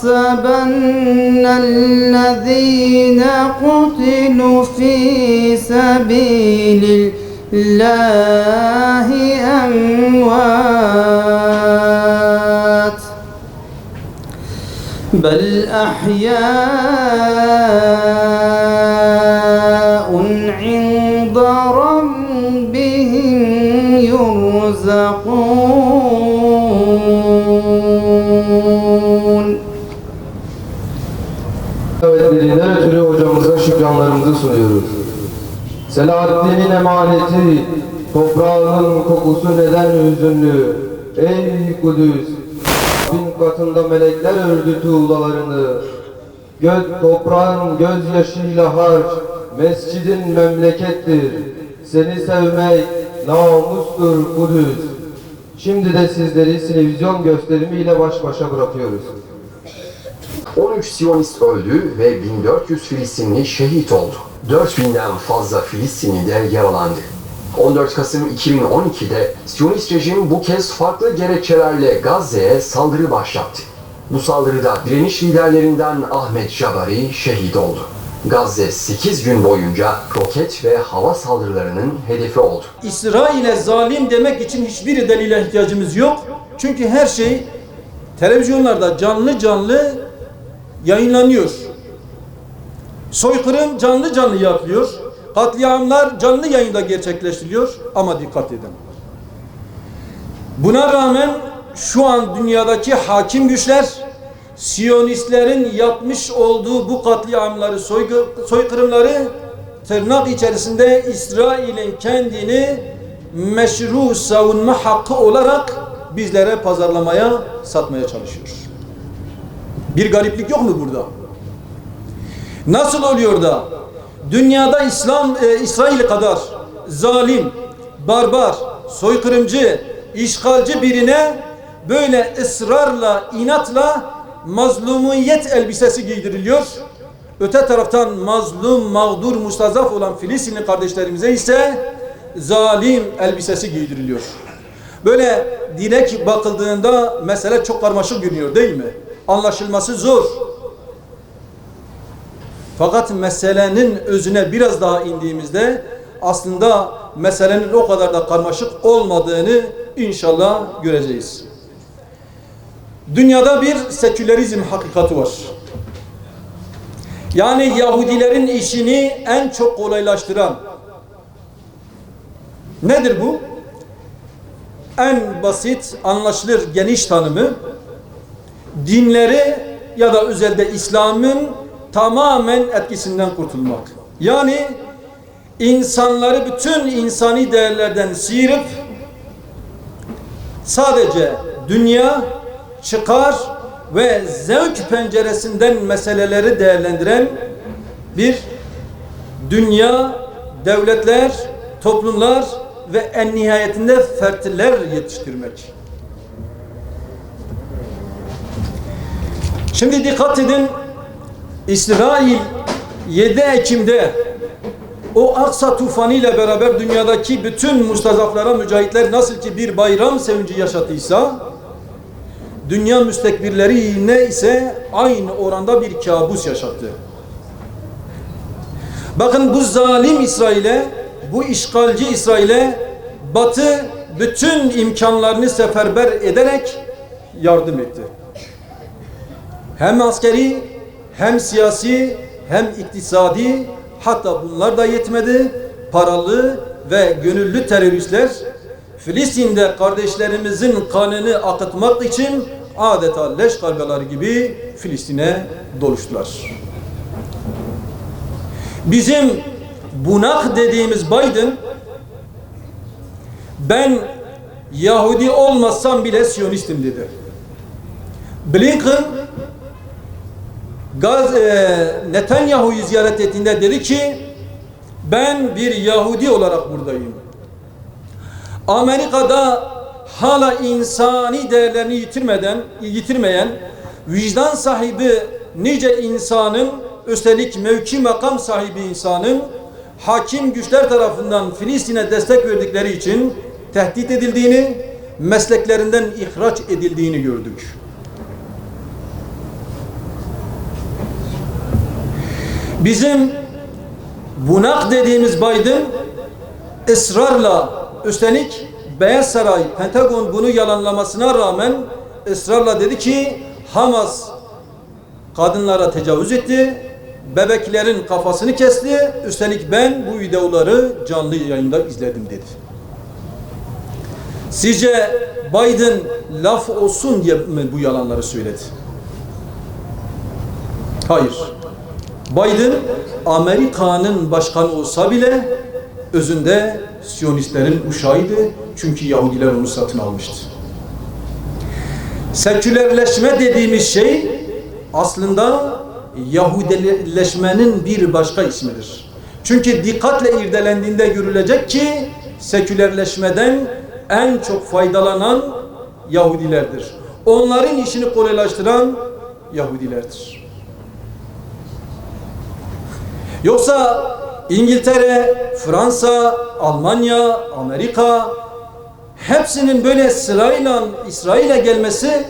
تحسبن الذين قتلوا في سبيل الله أموات. بل أحياء عند ربهم يرزقون. Şükranlarımızı sunuyoruz. Selahaddin'in emaneti, toprağının kokusu neden hüzünlü. Ey Kudüs, bin katında melekler ördü tuğlalarını. Göz toprağın gözyaşıyla harç, mescidin memlekettir. Seni sevmek namustur Kudüs. Şimdi de sizleri televizyon gösterimiyle baş başa bırakıyoruz. 13 Siyonist öldü ve 1400 Filistinli şehit oldu. 4000'den fazla Filistinli de yaralandı. 14 Kasım 2012'de Siyonist rejim bu kez farklı gerekçelerle Gazze'ye saldırı başlattı. Bu saldırıda direniş liderlerinden Ahmet Jabari şehit oldu. Gazze 8 gün boyunca roket ve hava saldırılarının hedefi oldu. İsrail'e zalim demek için hiçbir delile ihtiyacımız yok. Çünkü her şey televizyonlarda canlı canlı yayınlanıyor. Soykırım canlı canlı yapılıyor. Katliamlar canlı yayında gerçekleştiriliyor ama dikkat edin. Buna rağmen şu an dünyadaki hakim güçler Siyonistlerin yapmış olduğu bu katliamları, soykırımları tırnak içerisinde İsrail'in kendini meşru savunma hakkı olarak bizlere pazarlamaya, satmaya çalışıyor. Bir gariplik yok mu burada? Nasıl oluyor da dünyada İslam e, İsrail kadar zalim, barbar, soykırımcı, işgalci birine böyle ısrarla, inatla mazlumiyet elbisesi giydiriliyor. Öte taraftan mazlum, mağdur, mustazaf olan Filistinli kardeşlerimize ise zalim elbisesi giydiriliyor. Böyle direkt bakıldığında mesele çok karmaşık görünüyor değil mi? Anlaşılması zor. Fakat meselenin özüne biraz daha indiğimizde aslında meselenin o kadar da karmaşık olmadığını inşallah göreceğiz. Dünyada bir sekülerizm hakikati var. Yani Yahudilerin işini en çok kolaylaştıran nedir bu? En basit, anlaşılır, geniş tanımı dinleri ya da özelde İslam'ın tamamen etkisinden kurtulmak. Yani insanları bütün insani değerlerden sıyırıp sadece dünya, çıkar ve zevk penceresinden meseleleri değerlendiren bir dünya, devletler, toplumlar ve en nihayetinde fertiller yetiştirmek. Şimdi dikkat edin İsrail 7 Ekim'de o Aksa tufanı ile beraber dünyadaki bütün mustazaflara mücahitler nasıl ki bir bayram sevinci yaşatıysa dünya müstekbirleri ne ise aynı oranda bir kabus yaşattı. Bakın bu zalim İsrail'e, bu işgalci İsrail'e Batı bütün imkanlarını seferber ederek yardım etti. Hem askeri, hem siyasi, hem iktisadi, hatta bunlar da yetmedi. Paralı ve gönüllü teröristler Filistin'de kardeşlerimizin kanını akıtmak için adeta leş kargaları gibi Filistin'e doluştular. Bizim bunak dediğimiz Biden ben Yahudi olmazsam bile Siyonistim dedi. Blinken Gaz, e, Netanyahu'yu ziyaret ettiğinde dedi ki Ben bir Yahudi olarak buradayım. Amerika'da hala insani değerlerini yitirmeden, yitirmeyen, vicdan sahibi nice insanın, üstelik mevki makam sahibi insanın, hakim güçler tarafından Filistin'e destek verdikleri için tehdit edildiğini, mesleklerinden ihraç edildiğini gördük. Bizim bunak dediğimiz Biden ısrarla üstelik Beyaz Saray, Pentagon bunu yalanlamasına rağmen ısrarla dedi ki Hamas kadınlara tecavüz etti, bebeklerin kafasını kesti, üstelik ben bu videoları canlı yayında izledim dedi. Sizce Biden laf olsun diye mi bu yalanları söyledi? Hayır. Biden Amerika'nın başkanı olsa bile özünde Siyonistlerin uşağıydı. Çünkü Yahudiler onu satın almıştı. Sekülerleşme dediğimiz şey aslında Yahudileşmenin bir başka ismidir. Çünkü dikkatle irdelendiğinde görülecek ki sekülerleşmeden en çok faydalanan Yahudilerdir. Onların işini kolaylaştıran Yahudilerdir. Yoksa İngiltere, Fransa, Almanya, Amerika hepsinin böyle sırayla İsrail'e gelmesi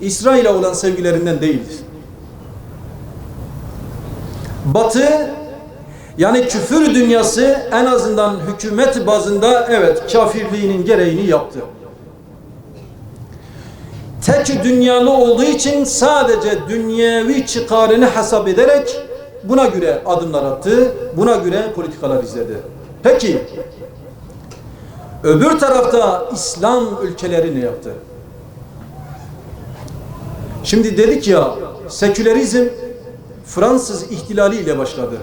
İsrail'e olan sevgilerinden değildir. Batı yani küfür dünyası en azından hükümet bazında evet kafirliğinin gereğini yaptı. Tek dünyalı olduğu için sadece dünyevi çıkarını hesap ederek buna göre adımlar attı, buna göre politikalar izledi. Peki, öbür tarafta İslam ülkeleri ne yaptı? Şimdi dedik ya, sekülerizm Fransız ihtilali ile başladı.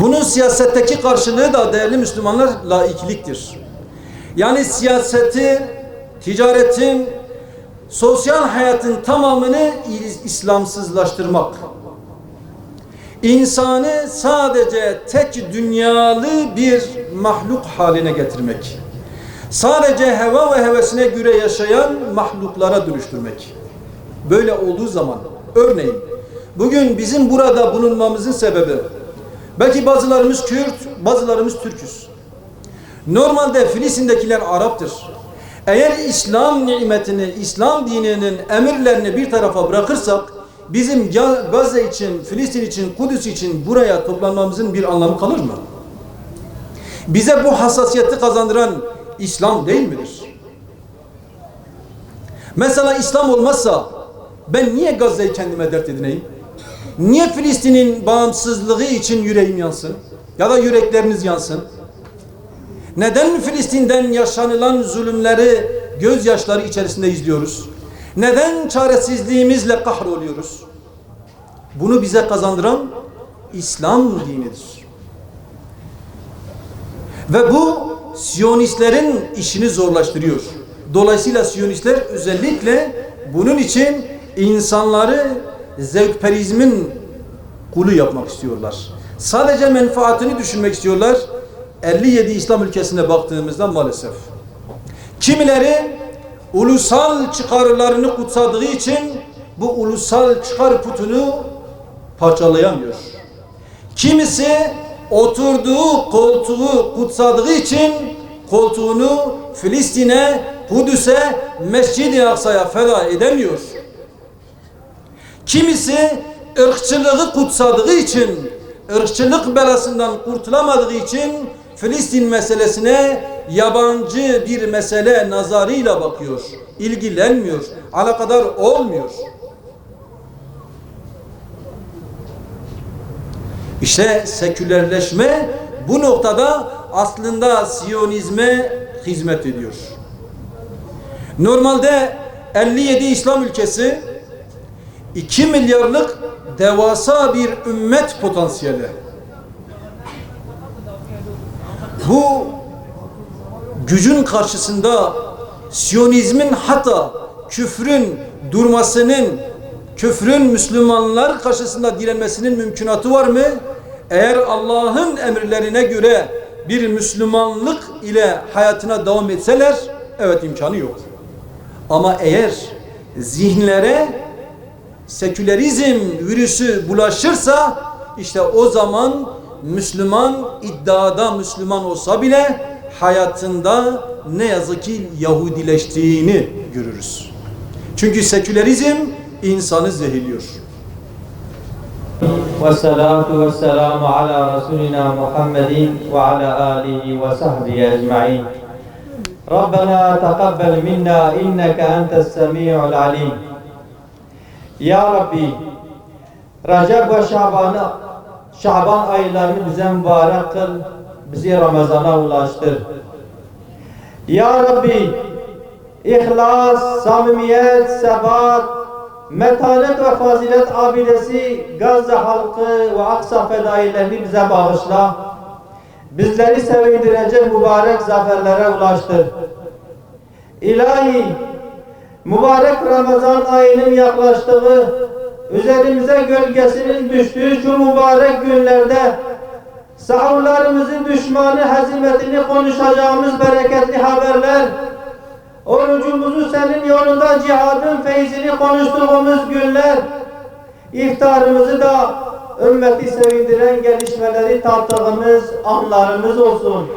Bunun siyasetteki karşılığı da değerli Müslümanlar laikliktir. Yani siyaseti, ticaretin, sosyal hayatın tamamını İslamsızlaştırmak. İnsanı sadece tek dünyalı bir mahluk haline getirmek. Sadece heva ve hevesine göre yaşayan mahluklara dönüştürmek. Böyle olduğu zaman örneğin bugün bizim burada bulunmamızın sebebi belki bazılarımız Kürt, bazılarımız Türküz. Normalde Filistin'dekiler Arap'tır. Eğer İslam nimetini, İslam dininin emirlerini bir tarafa bırakırsak bizim Gazze için, Filistin için, Kudüs için buraya toplanmamızın bir anlamı kalır mı? Bize bu hassasiyeti kazandıran İslam değil midir? Mesela İslam olmazsa ben niye Gazze'yi kendime dert edineyim? Niye Filistin'in bağımsızlığı için yüreğim yansın? Ya da yürekleriniz yansın? Neden Filistin'den yaşanılan zulümleri gözyaşları içerisinde izliyoruz? Neden çaresizliğimizle kahroluyoruz? Bunu bize kazandıran İslam dinidir. Ve bu Siyonistlerin işini zorlaştırıyor. Dolayısıyla Siyonistler özellikle bunun için insanları zevkperizmin kulu yapmak istiyorlar. Sadece menfaatini düşünmek istiyorlar. 57 İslam ülkesine baktığımızda maalesef. Kimileri ulusal çıkarlarını kutsadığı için bu ulusal çıkar putunu parçalayamıyor. Kimisi oturduğu koltuğu kutsadığı için koltuğunu Filistin'e, Kudüs'e, Mescid-i Aksa'ya feda edemiyor. Kimisi ırkçılığı kutsadığı için, ırkçılık belasından kurtulamadığı için Filistin meselesine yabancı bir mesele nazarıyla bakıyor. ilgilenmiyor, alakadar olmuyor. İşte sekülerleşme bu noktada aslında Siyonizme hizmet ediyor. Normalde 57 İslam ülkesi 2 milyarlık devasa bir ümmet potansiyeli. Bu gücün karşısında Siyonizmin hatta küfrün durmasının, küfrün Müslümanlar karşısında direnmesinin mümkünatı var mı? eğer Allah'ın emirlerine göre bir Müslümanlık ile hayatına devam etseler evet imkanı yok. Ama eğer zihinlere sekülerizm virüsü bulaşırsa işte o zaman Müslüman iddiada Müslüman olsa bile hayatında ne yazık ki Yahudileştiğini görürüz. Çünkü sekülerizm insanı zehirliyor. والصلاة والسلام على رسولنا محمد وعلى آله وصحبه أجمعين ربنا تقبل منا إنك أنت السميع العليم Ya Rabbi Recep ve Şaban'ı Şaban aylarını bize mübarek kıl bizi Ramazan'a ulaştır Ya Rabbi İhlas, samimiyet, sebat, metanet ve fazilet abidesi Gazze halkı ve Aksa fedailerini bize bağışla. Bizleri sevindirecek mübarek zaferlere ulaştır. İlahi, mübarek Ramazan ayının yaklaştığı, üzerimize gölgesinin düştüğü şu mübarek günlerde sahurlarımızın düşmanı hezimetini konuşacağımız bereketli haberler, orucumuzu senin yolunda cihadın feyzini konuştuğumuz günler, iftarımızı da ümmeti sevindiren gelişmeleri tattığımız anlarımız olsun.